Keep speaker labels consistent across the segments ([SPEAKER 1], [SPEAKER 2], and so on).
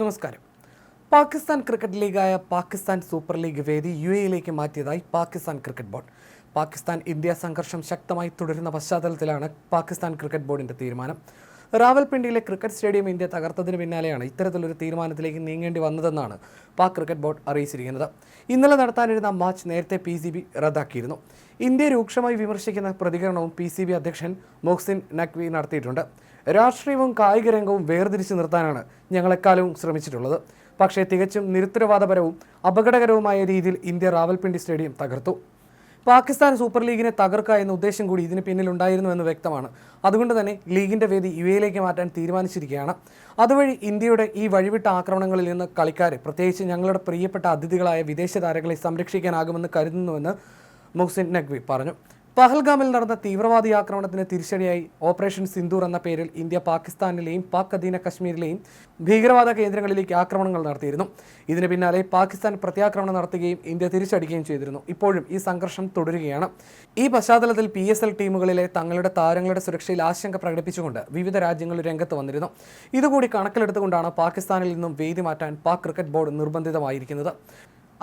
[SPEAKER 1] നമസ്കാരം. പാകിസ്ഥാൻ ക്രിക്കറ്റ് ലീഗായ Pakistan super league വേദി യു എയിലേക്ക് മാറ്റിയതായി Pakistan cricket board. Pakistan India സംഘർഷം ശക്തമായി തുടരുന്ന പശ്ചാത്തലത്തിലാണ് പാകിസ്ഥാൻ ക്രിക്കറ്റ് ബോർഡിന്റെ തീരുമാനം. റാവൽപിണ്ടിയിലെ ക്രിക്കറ്റ് സ്റ്റേഡിയം ഇന്ത്യ തകർത്തതിന് പിന്നാലെയാണ് ഇത്തരത്തിലൊരു തീരുമാനത്തിലേക്ക് നീങ്ങേണ്ടി വന്നതെന്നാണ് പാക് ക്രിക്കറ്റ് ബോർഡ് അറിയിച്ചിരിക്കുന്നത്. ഇന്നലെ നടത്താനിരുന്ന മാച്ച് നേരത്തെ പി സി ബി റദ്ദാക്കിയിരുന്നു. ഇന്ത്യ രൂക്ഷമായി വിമർശിക്കുന്ന പ്രതികരണവും പി സി ബി അധ്യക്ഷൻ മൊഹ്സിൻ നഖ്വി നടത്തിയിട്ടുണ്ട്. രാഷ്ട്രീയവും കായിക രംഗവും വേർതിരിച്ചു നിർത്താനാണ് ഞങ്ങളെക്കാലവും ശ്രമിച്ചിട്ടുള്ളത്. പക്ഷേ തികച്ചും നിരുത്തരവാദപരവും അപകടകരവുമായ രീതിയിൽ ഇന്ത്യ റാവൽപിണ്ടി സ്റ്റേഡിയം തകർത്തു. പാകിസ്ഥാൻ സൂപ്പർ ലീഗിനെ തകർക്കുക എന്ന ഉദ്ദേശം കൂടി ഇതിന് പിന്നിലുണ്ടായിരുന്നു എന്ന് വ്യക്തമാണ്. അതുകൊണ്ട് തന്നെ ലീഗിന്റെ വേദി യു എയിലേക്ക് മാറ്റാൻ തീരുമാനിച്ചിരിക്കുകയാണ്. അതുവഴി ഇന്ത്യയുടെ ഈ വഴിവിട്ട ആക്രമണങ്ങളിൽ നിന്ന് കളിക്കാരെ പ്രത്യേകിച്ച് ഞങ്ങളുടെ പ്രിയപ്പെട്ട അതിഥികളായ വിദേശ താരങ്ങളെ സംരക്ഷിക്കാനാകുമെന്ന് കരുതുന്നുവെന്ന് മുഹ്സിൻ നഖ്വി പറഞ്ഞു. പഹൽഗാമിൽ നടന്ന തീവ്രവാദി ആക്രമണത്തിന് തിരിച്ചടിയായി ഓപ്പറേഷൻ സിന്ദൂർ എന്ന പേരിൽ ഇന്ത്യ പാകിസ്ഥാനിലെയും പാക് അധീന കശ്മീരിലെയും ഭീകരവാദ കേന്ദ്രങ്ങളിലേക്ക് ആക്രമണങ്ങൾ നടത്തിയിരുന്നു. ഇതിന് പിന്നാലെ പാകിസ്ഥാൻ പ്രത്യാക്രമണം നടത്തുകയും ഇന്ത്യ തിരിച്ചടിക്കുകയും ചെയ്തിരുന്നു. ഇപ്പോഴും ഈ സംഘർഷം തുടരുകയാണ്. ഈ പശ്ചാത്തലത്തിൽ പി എസ് എൽ ടീമുകളിലെ തങ്ങളുടെ താരങ്ങളുടെ സുരക്ഷയിൽ ആശങ്ക പ്രകടിപ്പിച്ചുകൊണ്ട് വിവിധ രാജ്യങ്ങൾ രംഗത്ത് വന്നിരുന്നു. ഇതുകൂടി കണക്കിലെടുത്തുകൊണ്ടാണ് പാകിസ്ഥാനിൽ നിന്നും വേദി മാറ്റാൻ പാക് ക്രിക്കറ്റ് ബോർഡ് നിർബന്ധിതമായിരിക്കുന്നത്.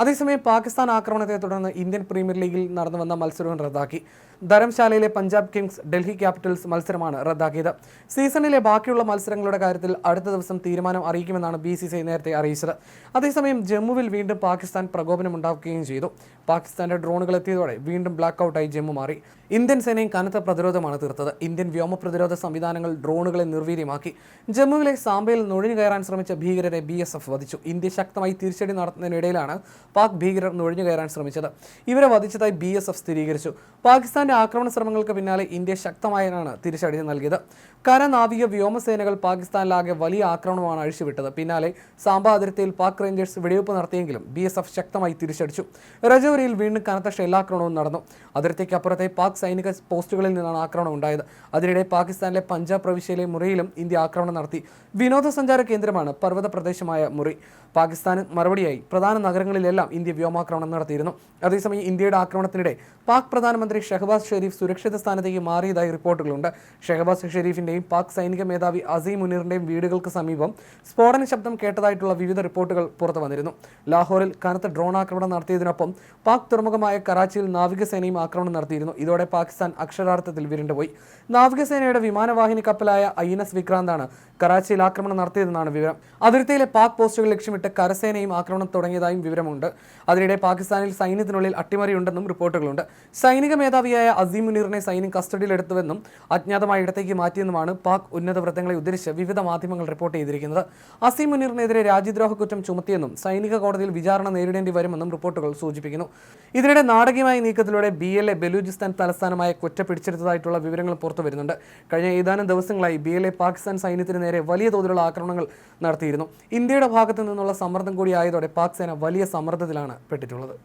[SPEAKER 1] അതേസമയം പാകിസ്ഥാൻ ആക്രമണത്തെ തുടർന്ന് ഇന്ത്യൻ പ്രീമിയർ ലീഗിൽ നടന്നു വന്ന മത്സരവും റദ്ദാക്കി. ധരംശാലയിലെ പഞ്ചാബ് കിങ്സ് ഡൽഹി ക്യാപിറ്റൽസ് മത്സരമാണ് റദ്ദാക്കിയത്. സീസണിലെ ബാക്കിയുള്ള മത്സരങ്ങളുടെ കാര്യത്തിൽ അടുത്ത ദിവസം തീരുമാനം അറിയിക്കുമെന്നാണ് ബി സി സി നേരത്തെ അറിയിച്ചത്. അതേസമയം ജമ്മുവിൽ വീണ്ടും പാകിസ്ഥാൻ പ്രകോപനമുണ്ടാക്കുകയും ചെയ്തു. പാകിസ്ഥാന്റെ ഡ്രോണുകൾ എത്തിയതോടെ വീണ്ടും ബ്ലാക്ക് ഔട്ടായി ജമ്മു മാറി. ഇന്ത്യൻ സേനയും കനത്ത പ്രതിരോധമാണ് തീർത്തത്. ഇന്ത്യൻ വ്യോമ പ്രതിരോധ സംവിധാനങ്ങൾ ഡ്രോണുകളെ നിർവീര്യമാക്കി. ജമ്മുവിലെ സാമ്പയിൽ നുഴഞ്ഞു കയറാൻ ശ്രമിച്ച ഭീകരരെ ബി എസ് എഫ് വധിച്ചു. ഇന്ത്യ ശക്തമായി തിരിച്ചടി നടത്തുന്നതിനിടയിലാണ് പാക് ഭീകരർ നുഴഞ്ഞു കയറാൻ ശ്രമിച്ചത്. ഇവരെ വധിച്ചതായി ബി എസ് എഫ് സ്ഥിരീകരിച്ചു. പാകിസ്ഥാന്റെ ആക്രമണ ശ്രമങ്ങൾക്ക് പിന്നാലെ ഇന്ത്യ ശക്തമായാണ് തിരിച്ചടി നൽകിയത്. കര നാവിക വ്യോമസേനകൾ പാകിസ്ഥാനിലാകെ വലിയ ആക്രമണമാണ് അഴിച്ചുവിട്ടത്. പിന്നാലെ സാമ്പ അതിർത്തിയിൽ പാക് റേഞ്ചേഴ്സ് വെടിവെപ്പ് നടത്തിയെങ്കിലും ബി എസ് എഫ് ശക്തമായി തിരിച്ചടിച്ചു. രജൌരിയിൽ വീണ്ടും കനത്ത ഷെല്ലാക്രമണവും നടന്നു. അതിർത്തിക്ക് അപ്പുറത്തെ പാക് സൈനിക പോസ്റ്റുകളിൽ നിന്നാണ് ആക്രമണം ഉണ്ടായത്. അതിനിടെ പാകിസ്ഥാനിലെ പഞ്ചാബ് പ്രവിശ്യയിലെ മുറിയിലും ഇന്ത്യ ആക്രമണം നടത്തി. വിനോദസഞ്ചാര കേന്ദ്രമാണ് പർവത പ്രദേശമായ മുറി. പാകിസ്ഥാന് മറുപടിയായി പ്രധാന നഗരങ്ങളിലെല്ലാം ഇന്ത്യ വ്യോമാക്രമണം നടത്തിയിരുന്നു. അതേസമയം ഇന്ത്യയുടെ ആക്രമണത്തിനിടെ പാക് പ്രധാനമന്ത്രി ഷഹബാസ് ഷെരീഫ് സുരക്ഷിത സ്ഥാനത്തേക്ക് മാറിയതായി റിപ്പോർട്ടുകളുണ്ട്. ഷഹബാസ് ഷെരീഫിന്റെയും പാക് സൈനിക മേധാവി അസീം മുനീറിന്റെയും വീടുകൾക്ക് സമീപം സ്ഫോടന ശബ്ദം കേട്ടതായിട്ടുള്ള വിവിധ റിപ്പോർട്ടുകൾ പുറത്തു വന്നിരുന്നു. ലാഹോറിൽ കനത്ത ഡ്രോൺ ആക്രമണം നടത്തിയതിനൊപ്പം പാക് തുറമുഖമായ കറാച്ചിയിൽ നാവികസേനയും ആക്രമണം നടത്തിയിരുന്നു. ഇതോടെ പാകിസ്ഥാൻ അക്ഷരാർത്ഥത്തിൽ വിരണ്ടുപോയി. നാവികസേനയുടെ വിമാനവാഹിനി കപ്പലായ ഐ എൻ എസ് വിക്രാന്താണ് കറാച്ചിയിൽ ആക്രമണം നടത്തിയതെന്നാണ് വിവരം. അതിർത്തിയിലെ പാക് പോസ്റ്റുകൾ ലക്ഷ്യമിട്ട് കരസേനയും ആക്രമണം തുടങ്ങിയതായും വിവരമുണ്ട്. അതിനിടെ പാകിസ്ഥാനിൽ സൈന്യത്തിനുള്ളിൽ അട്ടിമറിയുണ്ടെന്നും റിപ്പോർട്ടുകളുണ്ട്. സൈനിക മേധാവിയായ അസീം മുനീറിനെ സൈന്യം കസ്റ്റഡിയിലെടുത്തുവെന്നും അജ്ഞാതമായ ഇടത്തേക്ക് മാറ്റിയെന്നുമാണ് പാക് ഉന്നത വൃത്തങ്ങളെ ഉദ്ധരിച്ച് വിവിധ മാധ്യമങ്ങൾ റിപ്പോർട്ട് ചെയ്തിരിക്കുന്നത്. അസീം മുനീറിനെതിരെ രാജ്യദ്രോഹ കുറ്റം ചുമത്തിയെന്നും സൈനിക കോടതിയിൽ വിചാരണ നേരിടേണ്ടി വരുമെന്നും റിപ്പോർട്ടുകൾ സൂചിപ്പിക്കുന്നു. ഇതിനിടെ നാടകീയമായ നീക്കത്തിലൂടെ ബി എൽ എ ബലൂചിസ്ഥാൻ തലസ്ഥാനമായ കൊറ്റ പിടിച്ചെടുത്തതായിട്ടുള്ള വിവരങ്ങൾ പുറത്തു വരുന്നുണ്ട്. കഴിഞ്ഞ ഏതാനും ദിവസങ്ങളായി ബി എൽ എ പാകിസ്ഥാൻ സൈന്യത്തിന് നേരെ വലിയ തോതിലുള്ള ആക്രമണങ്ങൾ നടത്തിയിരുന്നു. ഇന്ത്യയുടെ ഭാഗത്തു നിന്നുള്ള സമ്മർദ്ദം കൂടിയായതോടെ പാക് സേന വലിയ സമ്മർദ്ദത്തിലാണ് പെട്ടിട്ടുള്ളത്.